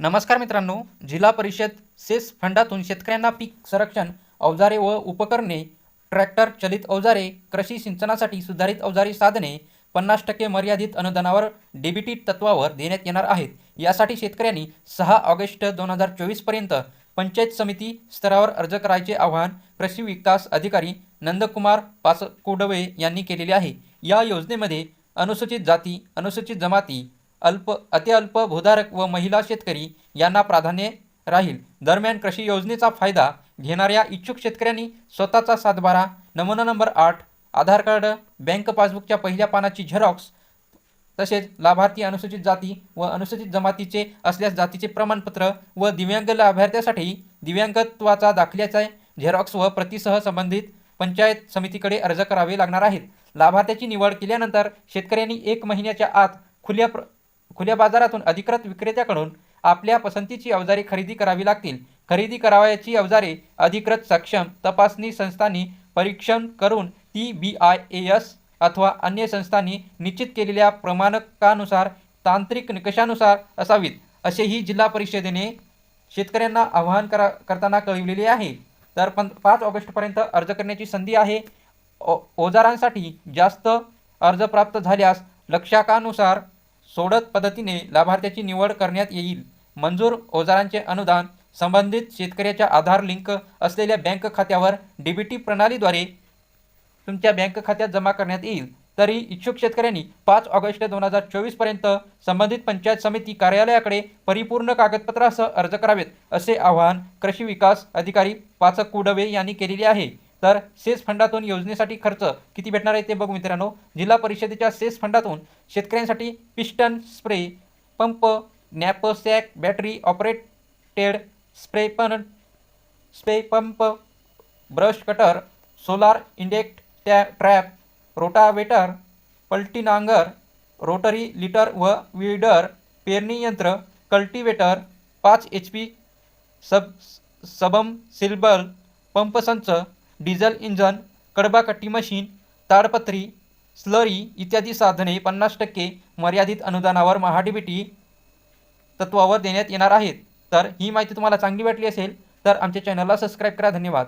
नमस्कार मित्रांनो जिल्हा परिषद सेस फंडातून शेतकऱ्यांना पीक संरक्षण अवजारे व उपकरणे ट्रॅक्टर चलित अवजारे कृषी सिंचनासाठी सुधारित अवजारे साधने पन्नास टक्के मर्यादित अनुदानावर डेबिटी तत्वावर देण्यात येणार आहेत. यासाठी शेतकऱ्यांनी सहा ऑगस्ट दोन हजार चोवीसपर्यंत पंचायत समिती स्तरावर अर्ज करायचे आवाहन कृषी विकास अधिकारी नंदकुमार पासकोडवे यांनी केलेले आहे. या योजनेमध्ये अनुसूचित जाती अनुसूचित जमाती अल्प अतिअल्प भूधारक व महिला शेतकरी यांना प्राधान्य राहील. दरम्यान कृषी योजनेचा फायदा घेणाऱ्या इच्छुक शेतकऱ्यांनी स्वतःचा सातबारा नमुना नंबर आठ आधार कार्ड बँक पासबुकच्या पहिल्या पानाची झेरॉक्स तसेच लाभार्थी अनुसूचित जाती व अनुसूचित जमातीचे असल्यास जातीचे प्रमाणपत्र व दिव्यांग लाभार्थ्यासाठी दिव्यांगत्वाचा दाखल्याचा झेरॉक्स व प्रतिसह संबंधित पंचायत समितीकडे अर्ज करावे लागणार आहेत. लाभार्थ्याची निवड केल्यानंतर शेतकऱ्यांनी एक महिन्याच्या आत खुल्या प्र खुल्या बाजारातून अधिकृत विक्रेत्याकडून आपल्या पसंतीची अवजारे खरेदी करावी लागतील. खरेदी करावयाची अवजारे अधिकृत सक्षम तपासणी संस्थांनी परीक्षण करून ती बी आय ए एस अथवा अन्य संस्थांनी निश्चित केलेल्या प्रमाणकानुसार तांत्रिक निकषानुसार असावीत असेही जिल्हा परिषदेने शेतकऱ्यांना आवाहन करा करताना कळविलेले आहे. तर पण पाच ऑगस्टपर्यंत अर्ज करण्याची संधी आहे. ओ ओजारांसाठी जास्त अर्ज प्राप्त झाल्यास लक्षाकानुसार सोडत पद्धतीने लाभार्थ्याची निवड करण्यात येईल. मंजूर ओजारांचे अनुदान संबंधित शेतकऱ्याच्या आधार लिंक असलेल्या बँक खात्यावर डी बी टी प्रणालीद्वारे तुमच्या बँक खात्यात जमा करण्यात येईल. तरी इच्छुक शेतकऱ्यांनी पाच ऑगस्ट दोन हजार चोवीसपर्यंत संबंधित पंचायत समिती कार्यालयाकडे परिपूर्ण कागदपत्रासह अर्ज करावेत असे आवाहन कृषी विकास अधिकारी पाचक कुडवे यांनी केलेले आहे. तर सेस फंडातून योजनेसाठी खर्च किती भेटणार आहे ते बघू मित्रांनो. जिल्हा परिषदेच्या सेस फंडातून शेतकऱ्यांसाठी piston spray pump knapsack battery operated spray पण spray pump brush cutter solar insect टॅ trap rotavator पलटी नांगर रोटरी लिटर व विडर पेरणी यंत्र कल्टिवेटर पाच एच पी सब सबम सिल्बल पंपसंच डिझेल इंजन कडबाकट्टी मशीन ताडपत्री स्लरी इत्यादी साधने पन्नास टक्के मर्यादित अनुदानावर महाडीबीटी तत्वावर देण्यात येणार आहेत. तर ही माहिती तुम्हाला चांगली वाटली असेल तर आमच्या चॅनलला सबस्क्राईब करा. धन्यवाद.